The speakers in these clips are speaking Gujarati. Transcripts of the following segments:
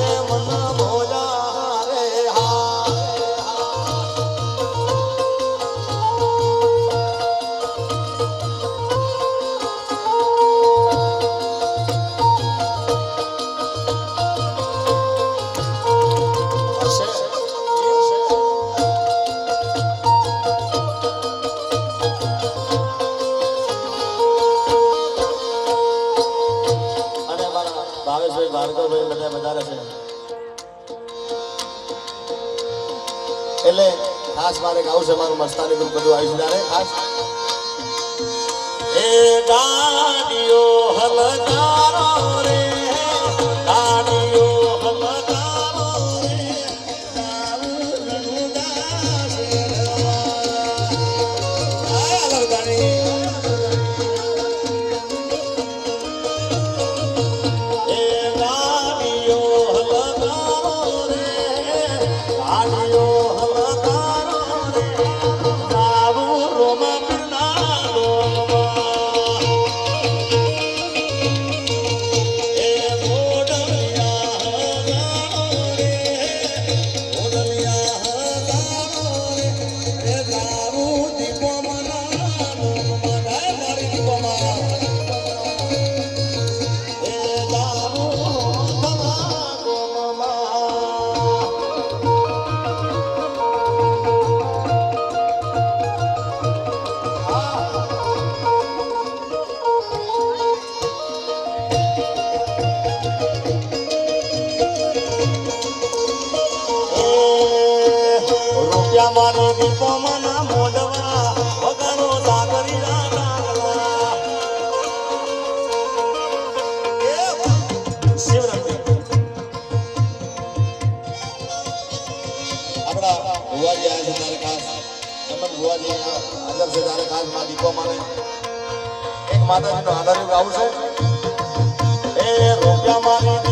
रे मन જયેશભાઈ ભાર્ગવભાઈ બધા વધારે છે. એટલે ખાસ મારે ગાવું છે, મારું મસ્તાની ગ્રુપ બધું આવી છે ખાસ. એ ગાડીઓ હલકા Hallelujah. ડાંબાનો દીપો છે તારે ખાસ એમ ભુવાજી એક માતાજીનો આધાર આવું છે. એ રૂપિયા મારી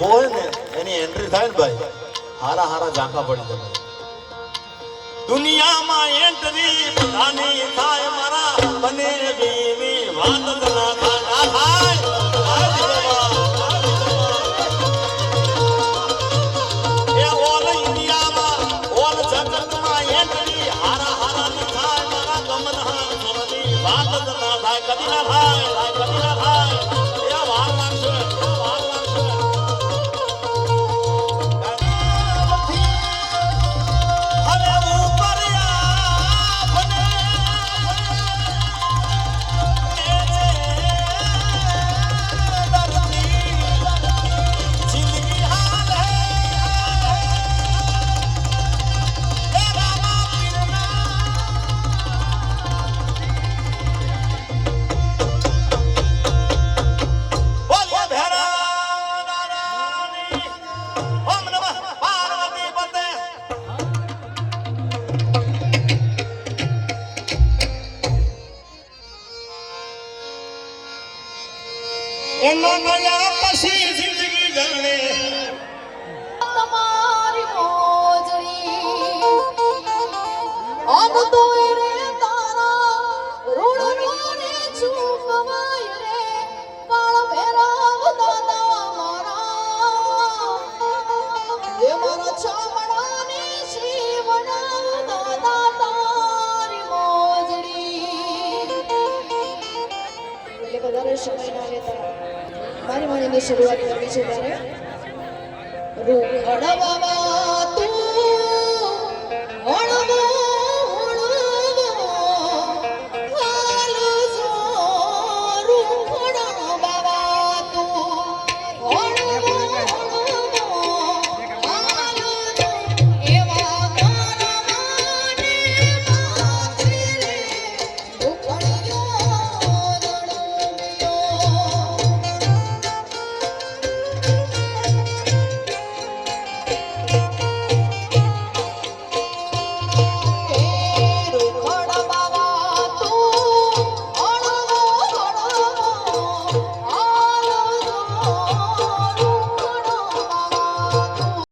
હોય ને, એની એન્ટ્રી થાય ને ભાઈ. હારા હારા ઝાંખા પડી જાય દુનિયામાં એન્ટ્રી બધાની થાય, મારા બને બીની વાત ના થાય. Kabila লনয়া পাশে સમય ના લેતા મારી વાણીની શરૂઆત કરવી છે ત્યારે. રૂખડ બાબા